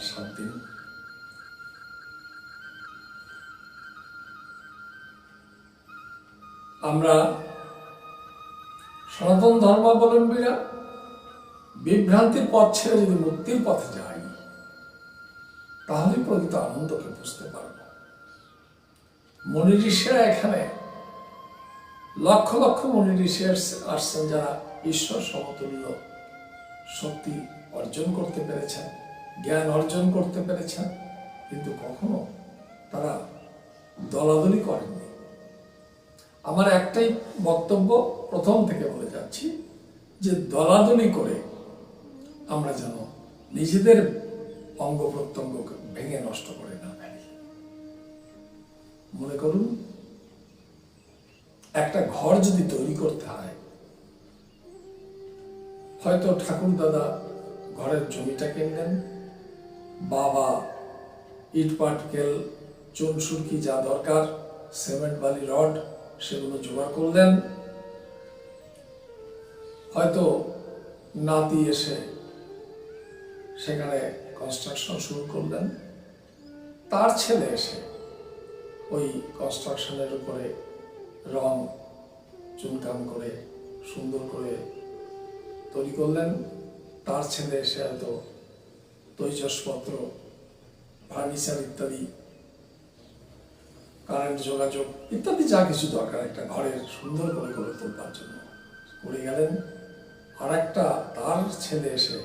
সাথ দিন আমরা সনাতন ধর্মাবলম্বীরা বিভ্রান্তির পথ ছেড়ে যদি মুক্তির পথে যাই, তাহলে প্রকৃত আনন্দকে বুঝতে পারব। মনি এখানে লক্ষ লক্ষ মনি আসছেন যারা ঈশ্বর সমতুল্য শক্তি অর্জন করতে পেরেছেন। জ্ঞান অর্জন করতে পেরেছেন, কিন্তু কখনো তারা দলাদলি করেননি। আমার একটাই বক্তব্য প্রথম থেকে বলে যাচ্ছি যে দলাদলি করে আমরা যেন নিজেদের অঙ্গ প্রত্যঙ্গ ভেঙে নষ্ট করে না ফেলি। মনে করুন, একটা ঘর যদি তৈরি করতে হয়, হয়তো ঠাকুর দাদা ঘরের জমিটা কিনলেন বাবা, ইট পাটকেল চুন, সুরকি যা দরকার, সিমেন্ট, বালি, রড, সেগুলো জোগাড় করলেন। হয়তো নাতি এসে সেখানে কনস্ট্রাকশন শুরু করলেন। তার ছেলে এসে ওই কনস্ট্রাকশনের উপরে রং চুনকাম করে সুন্দর করে তৈরি করলেন। তার ছেলে এসে হয়তো তৈজসপত্র ফার্নিচার ইত্যাদি কারেন্ট যোগাযোগ ইত্যাদি যা কিছু দরকার একটা ঘরের সুন্দর করে গড়ে তোলবার জন্য করে গেলেন আর একটা তার ছেলে এসে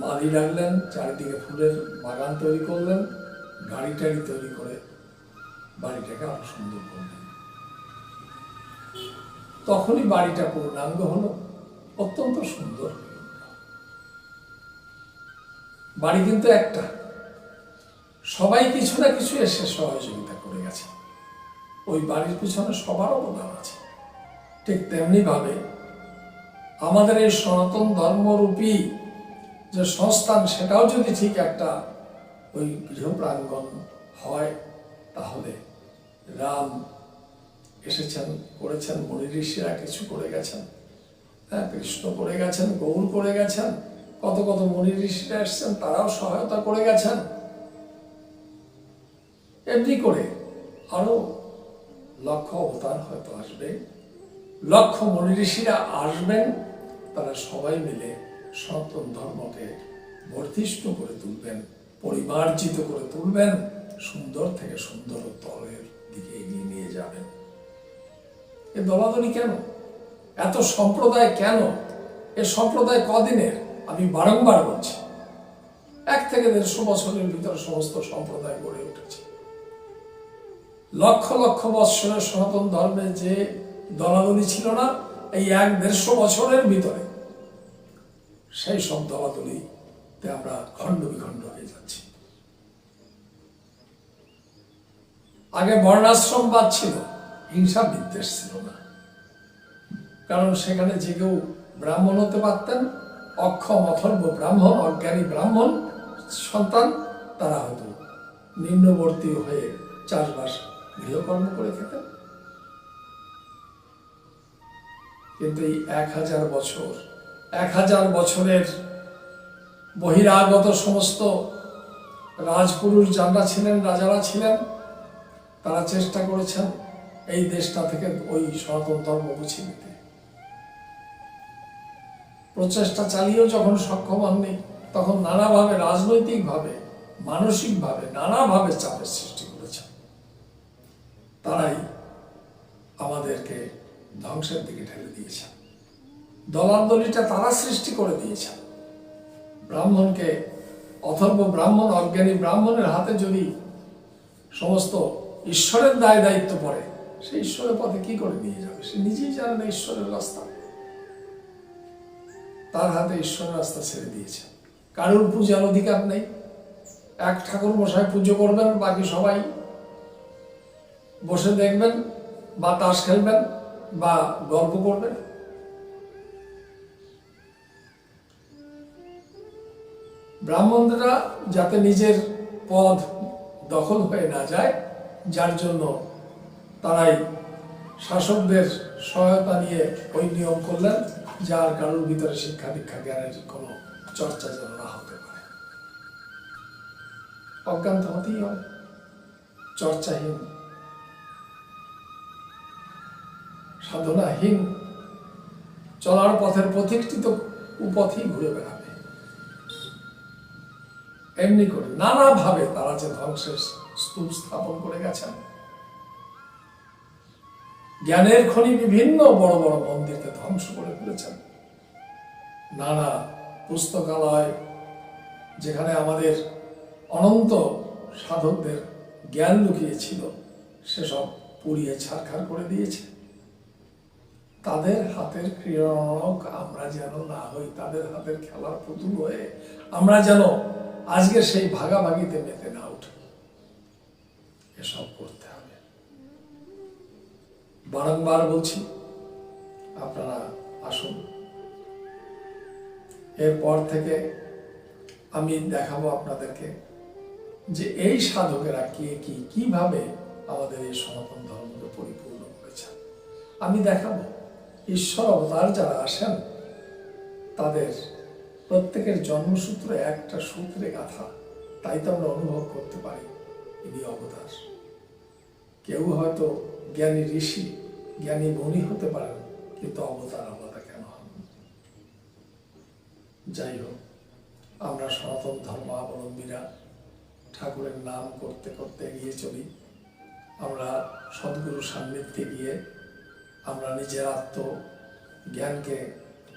মালি রাখলেন, চারিদিকে ফুলের বাগান তৈরি করলেন গাড়ি টাড়ি তৈরি করে বাড়িটাকে আরও সুন্দর করলেন তখনই বাড়িটা পূর্ণাঙ্গ হলো, অত্যন্ত সুন্দর। বাড়ি কিন্তু একটা। সবাই কিছু না কিছু এসে সহযোগিতা করে গেছে। ওই বাড়ির পিছনে সবার অবদান আছে। ঠিক তেমনি ভাবে আমাদের এই সনাতন ধর্মরূপী যে সংস্থান, সেটাও যদি ঠিক একটা ওই গৃহ প্রাঙ্গণ হয়, তাহলে রাম এসেছেন, করেছেন, মনি ঋষিরা কিছু করে গেছেন হ্যাঁ কৃষ্ণ করে গেছেন, গৌর করে গেছেন কত কত মনি ঋষিরা এসেছেন, তারাও সহায়তা করে গেছেন। এমনি করে আরও লক্ষ অবতার হয়তো আসবে। লক্ষ মনি ঋষিরা আসবেন, তারা সবাই মিলে সনাতন ধর্মকে বর্ধিষ্ণু করে তুলবেন, পরিমার্জিত করে তুলবেন, সুন্দর থেকে সুন্দর তলের দিকে এগিয়ে নিয়ে যাবেন। এ দলাদলি কেন? এত সম্প্রদায় কেন? এ সম্প্রদায় কদিনের? আমি বারংবার বলছি, এক থেকে দেড়শো বছরের ভিতরে সমস্ত সম্প্রদায় গড়ে উঠেছে। লক্ষ লক্ষ বৎসরের সনাতন ধর্মে যে দলাদলি ছিল না, এই এক দেড়শো বছরের ভিতরে সেই সব দলাদলিতে আমরা খণ্ড বিখণ্ড হয়ে যাচ্ছি। আগে বর্ণাশ্রমবাদ ছিল হিংসা বিদ্বেষ ছিল না। কারণ সেখানে যে কেউ ব্রাহ্মণ হতে পারতেন অক্ষম অথর্ব ব্রাহ্মণ, অজ্ঞানী ব্রাহ্মণ, সন্তান, তারা হয়তো নিম্নবর্তী হয়ে চাষবাস গৃহকর্ম করে খেতেন কিন্তু এই এক হাজার বছর, এক হাজার বছরের বহিরাগত সমস্ত রাজপুরুষ যারা ছিলেন, রাজারা ছিলেন, তারা চেষ্টা করেছেন এই দেশটা থেকে ওই সনাতন ধর্ম মুছে দিতে। প্রচেষ্টা চালিয়েও যখন সক্ষম হননি, তখন নানাভাবে রাজনৈতিকভাবে, মানসিকভাবে নানাভাবে চাপের সৃষ্টি করেছেন। তারাই আমাদেরকে ধ্বংসের দিকে ঠেলে দিয়েছেন। দলাদলিটা তারা সৃষ্টি করে দিয়েছেন। ব্রাহ্মণকে, অথর্ব ব্রাহ্মণ, অজ্ঞানী ব্রাহ্মণের হাতে যদি সমস্ত ঈশ্বরের দায় দায়িত্ব পড়ে, সে ঈশ্বরের পথে কি করে নিয়ে যাবে? সে নিজেই জানে না ঈশ্বরের রাস্তা। তার হাতে ঈশ্বরের রাস্তা ছেড়ে দিয়েছে। কারুর পূজার অধিকার নেই। এক ঠাকুর মশাই পুজো করবেন, বাকি সবাই বসে দেখবেন বা তাস খেলবেন বা গল্প করবেন। ব্রাহ্মণরা যাতে নিজের পদ দখল হয়ে না যায়, যার জন্য তারাই শাসকদের সহায়তা নিয়ে ওই নিয়ম করলেন। যার কারোর ভিতরে শিক্ষা দীক্ষা জ্ঞানের কোনো চর্চা যেন না হতে পারে। অজ্ঞান তো হতেই হবে। চর্চাহীন। সাধনাহীন। চলার পথের পথিকটি তো উপথেই ঘুরে বেড়াবে। এমনি করে নানাভাবে তারা যে ধ্বংসের স্তূপ স্থাপন করে গেছেন জ্ঞানের খনি বিভিন্ন বড় বড় মন্দিরকে ধ্বংস করে ফেলেছেন। নানা পুস্তকালয়, যেখানে আমাদের অনন্ত সাধকদের জ্ঞান লুকিয়েছিল, সেসব পুড়িয়ে ছারখার করে দিয়েছে। তাদের হাতের ক্রীড়নক আমরা যেন না হই, তাদের হাতের খেলার পুতুল হয়ে আমরা যেন আজকে সেই ভাগাভাগিতে মেতে না উঠি। এসব বারংবার বলছি, আপনারা আসুন। এরপর থেকে আমি দেখাবো আপনাদেরকে যে এই সাধকেরা কে কি, কীভাবে আমাদের এই সনাতন ধর্মকে পরিপূর্ণ করেছেন। আমি দেখাবো, ঈশ্বর অবতার যারা আসেন, তাদের প্রত্যেকের জন্মসূত্র একটা সূত্রে গাথা, তাই তো আমরা অনুভব করতে পারি ইনি অবতার। কেউ হয়তো জ্ঞানী ঋষি জ্ঞানী মনি হতে পারেন, কিন্তু অবতার আলাদা কেন হন যাই হোক, আমরা সনাতন ধর্মাবলম্বীরা ঠাকুরের নাম করতে করতে এগিয়ে চলি। আমরা সদ্গুরু সান্নিধ্যে গিয়ে আমরা নিজের আত্ম জ্ঞানকে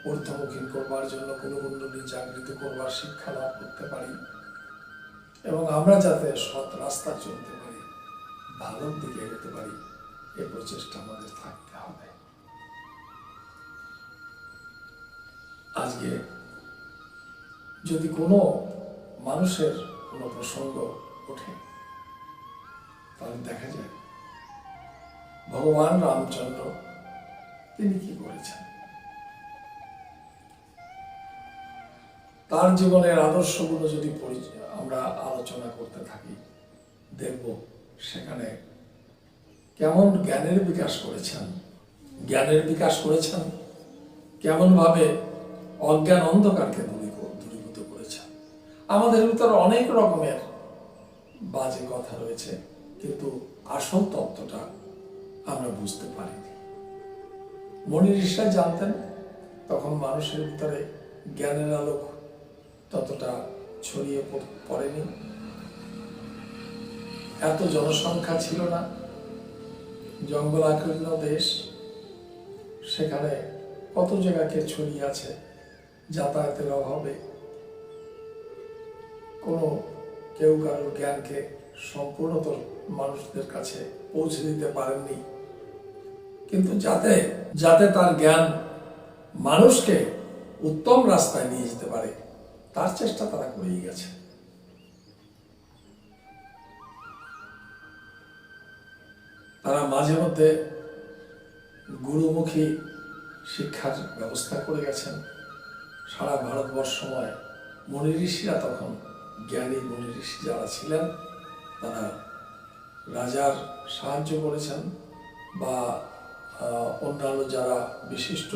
ঊর্ধ্বমুখী করবার জন্য কোনো কুণ্ডলী জাগৃত করবার শিক্ষা লাভ করতে পারি এবং আমরা যাতে সৎ রাস্তা চলতে পারি, ভালোর দিকে এগোতে পারি। এ প্রচেষ্টা আমাদের থাকতে হবে আজকে যদি কোনো মানুষের কোনো প্রসঙ্গ ওঠে, তাহলে দেখা যায় ভগবান রামচন্দ্র তিনি কি করেছেন? তার জীবনের আদর্শগুলো যদি আমরা আলোচনা করতে থাকি, দেখব সেখানে কেমন জ্ঞানের বিকাশ করেছেন? জ্ঞানের বিকাশ করেছেন? কেমনভাবে অজ্ঞান অন্ধকারকে দূরী- দূরীভূত করেছেন? আমাদের ভিতরে অনেক রকমের বাজে কথা রয়েছে, কিন্তু আসল তত্ত্বটা আমরা বুঝতে পারিনি। মনি ঋষিরা জানতেন, তখন মানুষের ভিতরে জ্ঞানের আলোক ততটা ছড়িয়ে পড়- পড়েনি। এত জনসংখ্যা ছিল না। জঙ্গলাকীর্ণ দেশ, সেখানে কত জায়গাকে ছড়িয়ে আছে যাতায়াতের অভাবে? কোনো কেউ কারোর জ্ঞানকে সম্পূর্ণত মানুষদের কাছে পৌঁছে দিতে পারেননি। কিন্তু যাতে যাতে তার জ্ঞান মানুষকে উত্তম রাস্তায় নিয়ে যেতে পারে, তার চেষ্টা তারা করেই গেছে। তারা মাঝে মধ্যে গুরুমুখী শিক্ষার ব্যবস্থা করে গেছেন। সারা ভারতবর্ষময় মনি ঋষিরা তখন জ্ঞানী মনি ঋষি যারা ছিলেন, তারা রাজার সাহায্য করেছেন বা অন্যান্য যারা বিশিষ্ট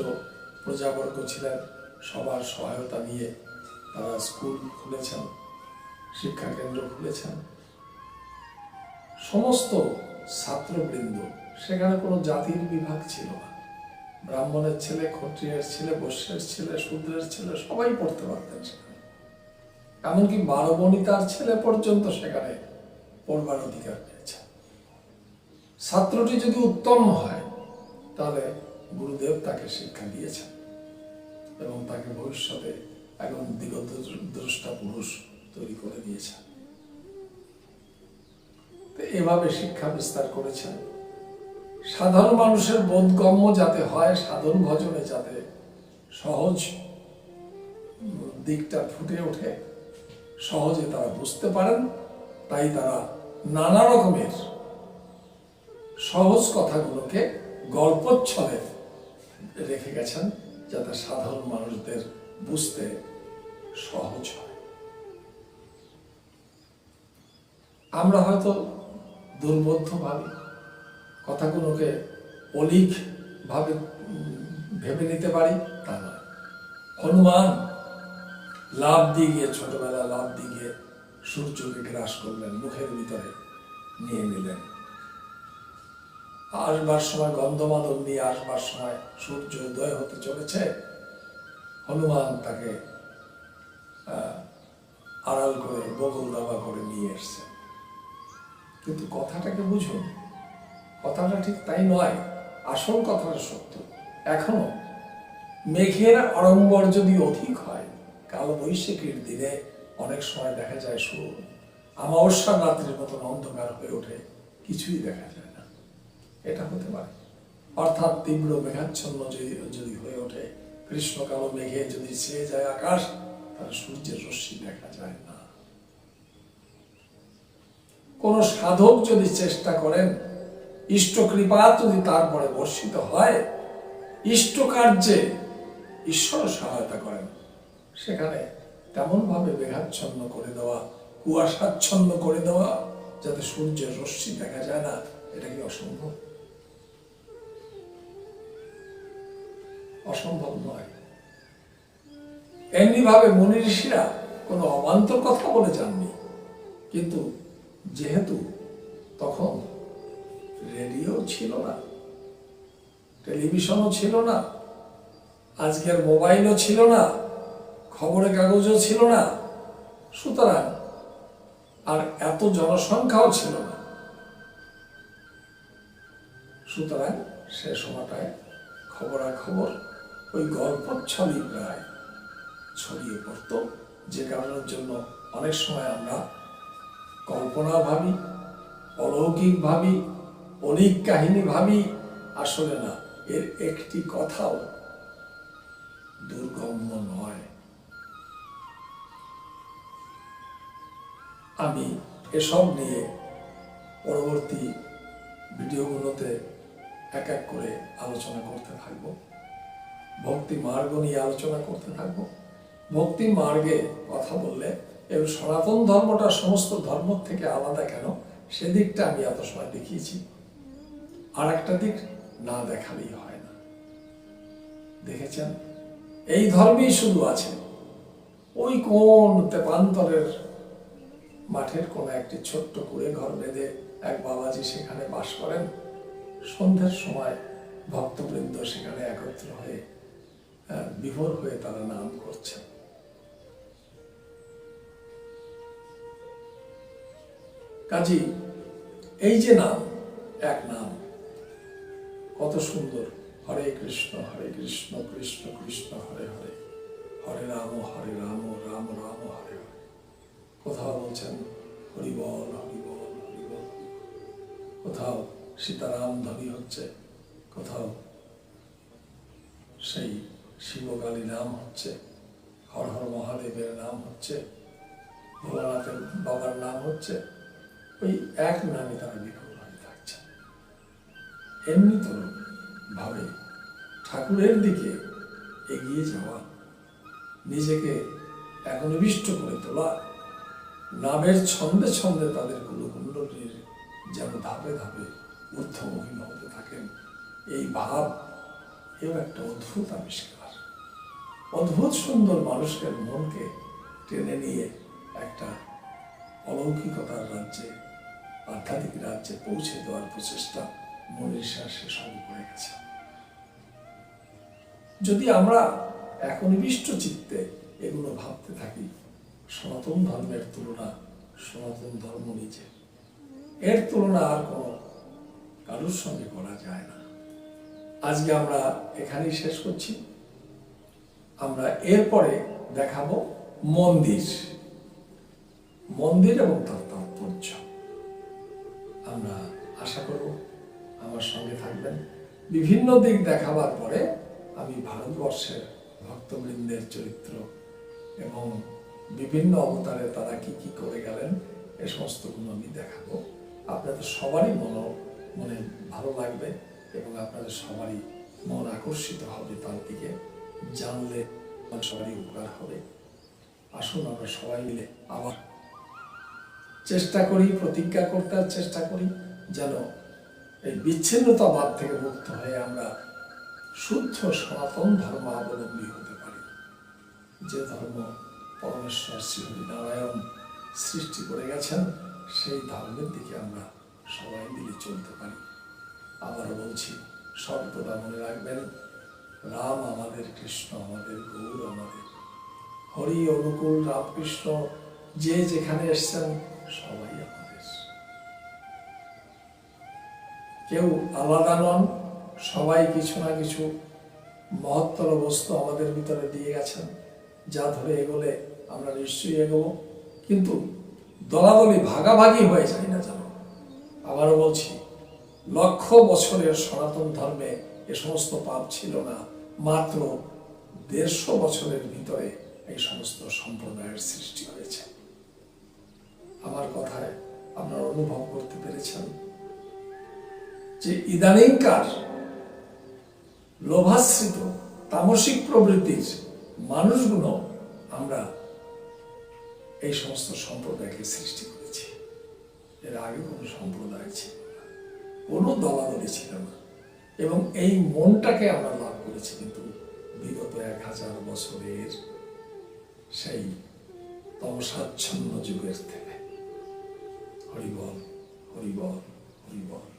প্রজাবর্গ ছিলেন, সবার সহায়তা নিয়ে তারা স্কুল খুলেছেন, শিক্ষা কেন্দ্র খুলেছেন। সমস্ত ছাত্রবৃন্দ। সেখানে কোনো জাতির বিভাগ ছিল না। ব্রাহ্মণের ছেলে, ক্ষত্রিয়ের ছেলে, বৈশ্যের ছেলে, শূদ্রের ছেলে, সবাই পড়তে পারতেন সেখানে। এমনকি বারো বনিতার ছেলে পর্যন্ত সেখানে পড়বার অধিকার পেয়েছে। ছাত্রটি যদি উত্তম হয়, তাহলে গুরুদেব তাকে শিক্ষা দিয়েছেন এবং তাকে ভবিষ্যতে একজন দিগত দ্রষ্টা পুরুষ তৈরি করে দিয়েছেন। এভাবে শিক্ষা বিস্তার করেছেন। সাধারণ মানুষের বোধগম্য যাতে হয়, সাধন ভজনে যাতে সহজ দিকটা ফুটে ওঠে, সহজে তারা বুঝতে পারেন, তাই তারা নানা রকমের সহজ কথাগুলোকে গল্পচ্ছলে রেখে গেছেন, যাতে সাধারণ মানুষদের বুঝতে সহজ হয়। আমরা হয়তো দুর্বোধ্য ভাবি কথাগুলোকে অলিক ভাবে নিতে পারি, তা নয়। হনুমান লাভ দিয়ে গিয়ে ছোটবেলা লাভ দিয়ে গিয়ে সূর্যকে গ্রাস করলেন, মুখের ভিতরে নিয়ে নিলেন। আসবার সময় গন্ধমাদন নিয়ে আসবার সময় সূর্য উদয় হতে চলেছে। হনুমান তাকে আড়াল করে বগল দাবা করে নিয়ে এসছে। কিন্তু কথাটাকে বুঝুন কথাটা ঠিক তাই নয়, আসল কথাটা সত্য। এখনও মেঘের আড়ম্বর যদি অধিক হয়, কাল বৈশাখীর দিনে অনেক সময় দেখা যায় সুর আমাবস্যার রাত্রির মতন অন্ধকার হয়ে ওঠে, কিছুই দেখা যায় না। এটা হতে পারে। অর্থাৎ তীব্র মেঘাচ্ছন্ন যদি যদি হয়ে ওঠে, কৃষ্ণকালো মেঘে যদি ছেয়ে যায় আকাশ, তাহলে সূর্যের রশ্মি দেখা যায় না। কোন সাধক যদি চেষ্টা করেন ইষ্ট কৃপা যদি তারপরে বর্ষিত হয় ইষ্ট কার্যে ঈশ্বর সহায়তা করেন। সেখানে তেমন ভাবে মেঘাচ্ছন্ন করে দেওয়া, কুয়াশাচ্ছন্ন করে দেওয়া, যাতে সূর্যের রশ্মি দেখা যায় না, এটা কি অসম্ভব? অসম্ভব নয়। এমনি ভাবে মুনি ঋষিরা কোনো অবান্তর কথা বলে যাননি, কিন্তু যেহেতু তখন রেডিও ছিল না, টেলিভিশনও ছিল না, আজকের মোবাইলও ছিল না, খবরের কাগজও ছিল না, সুতরাং আর এত জনসংখ্যাও ছিল না। সুতরাং সে সময়টায় খবরাখবর ওই গল্প ছড়িয়ে প্রায় ছড়িয়ে পড়তো, যে কারণের জন্য অনেক সময় আমরা কল্পনা ভাবি অলৌকিক ভাবি অলিক কাহিনী ভাবি, আসলে না, এর একটি কথাও দুর্গম্য নয়। আমি এসব নিয়ে পরবর্তী ভিডিওগুলোতে এক এক করে আলোচনা করতে থাকব। ভক্তি মার্গ নিয়ে আলোচনা করতে থাকব। ভক্তি মার্গে কথা বললে এবং সনাতন ধর্মটা সমস্ত ধর্ম থেকে আলাদা কেন? সেদিকটা আমি এত সময় দেখিয়েছি। আর একটা দিক না দেখালেই হয় না। দেখেছেন? এই ধর্মেই শুধু আছে। ওই কোন তেপান্তরের মাঠের কোন একটি ছোট্ট কুড়ে ঘর বেঁধে এক বাবাজি সেখানে বাস করেন। সন্ধ্যের সময় ভক্তবৃন্দ সেখানে একত্র হয়ে বিভোর হয়ে তারা নাম করছেন। কাজী, এই যে নাম, এক নাম। কত সুন্দর। হরে কৃষ্ণ হরে কৃষ্ণ কৃষ্ণ কৃষ্ণ, হরে হরে। হরে রাম হরে রাম রাম রাম, হরে হরে। কোথাও বলছেন হরিবল হরিবল হরিবল কোথাও সীতারাম ধ্বনি হচ্ছে, কোথাও সেই শিবকালী নাম হচ্ছে, হর হর মহাদেবের নাম হচ্ছে, ভোলানাথের বাবার নাম হচ্ছে ওই এক নামে তারা বিফল হয়ে থাকছে। এমনি তো ভাবে ঠাকুরের দিকে এগিয়ে যাওয়া, নিজেকে একনিবিষ্ট করে তোলা, নামের ছন্দে ছন্দে তাদের কুলকুণ্ডলীর যেন ধাপে ধাপে ঊর্ধ্বমুখী হতে থাকেন, এই ভাব এও একটা অদ্ভুত আবিষ্কার। অদ্ভুত সুন্দর মানুষের মনকে টেনে নিয়ে একটা অলৌকিকতার রাজ্যে আধ্যাত্মিক রাজ্যে পৌঁছে দেওয়ার প্রচেষ্টা মনীষা সে সবই করে গেছে। যদি আমরা একনিবিষ্ট চিত্তে এগুলো ভাবতে থাকি, সনাতন ধর্মের তুলনা সনাতন ধর্ম নিজে। এর তুলনা আর কোনো কারোর সঙ্গে করা যায় না। আজকে আমরা এখানেই শেষ করছি। আমরা এরপরে দেখাবো মন্দির। মন্দির এবং তার আমার সঙ্গে থাকবেন। বিভিন্ন দিক দেখাবার পরে আমি ভারতবর্ষের ভক্তবৃন্দের চরিত্র এবং বিভিন্ন অবতারে তারা কি কি করে গেলেন, এ সমস্তগুলো আমি দেখাবো। আপনাদের সবারই মন মনে ভালো লাগবে এবং আপনাদের সবারই মন আকর্ষিত হবে তার দিকে। জানলে সবারই উপকার হবে। আসুন আমরা সবাই মিলে আবার চেষ্টা করি, প্রতিজ্ঞা করতে চেষ্টা করি যেন এই বিচ্ছিন্নতাবাদ থেকে মুক্ত হয়ে আমরা শুদ্ধ সনাতন ধর্মাবলম্বী হতে পারি। যে ধর্ম পরমেশ্বর শ্রী হরিনারায়ণ সৃষ্টি করে গেছেন, সেই ধর্মের দিকে আমরা সবাই মিলে চলতে পারি। আবারও বলছি, সর্বদা মনে রাখবেন, রাম আমাদের কৃষ্ণ, আমাদের গৌর, আমাদের হরি, অনুকূল, রামকৃষ্ণ, যে যেখানে এসছেন, সবাই আমাদের কেউ আলাদা নন সবাই কিছু না কিছু মহত্তর বস্তু আমাদের ভিতরে দিয়ে গেছেন, যা ধরে এগোলে আমরা নিশ্চয়ই এগোবো। কিন্তু দলাদলি ভাগাভাগি হয়ে যায় না যেন। আবারও বলছি, লক্ষ বছরের সনাতন ধর্মে এ সমস্ত পাপ ছিল না, মাত্র দেড়শো বছরের ভিতরে এই সমস্ত সম্প্রদায়ের সৃষ্টি হয়েছে। আমার কথায় আপনারা অনুভব করতে পেরেছেন। যে ইদানিংকার লোভাশ্রিত, তামসিক প্রবৃত্তির মানুষগুলো আমরা এই সমস্ত সম্প্রদায়কে সৃষ্টি করেছি। এর আগে কোনো সম্প্রদায় ছিল কোনো দলাদলি ছিল না। এবং এই মনটাকে আমরা লাভ করেছি কিন্তু বিগত এক হাজার বছরের সেই তমসাচ্ছন্ন যুগের থেকে। হরিবল হরিবল হরিবল।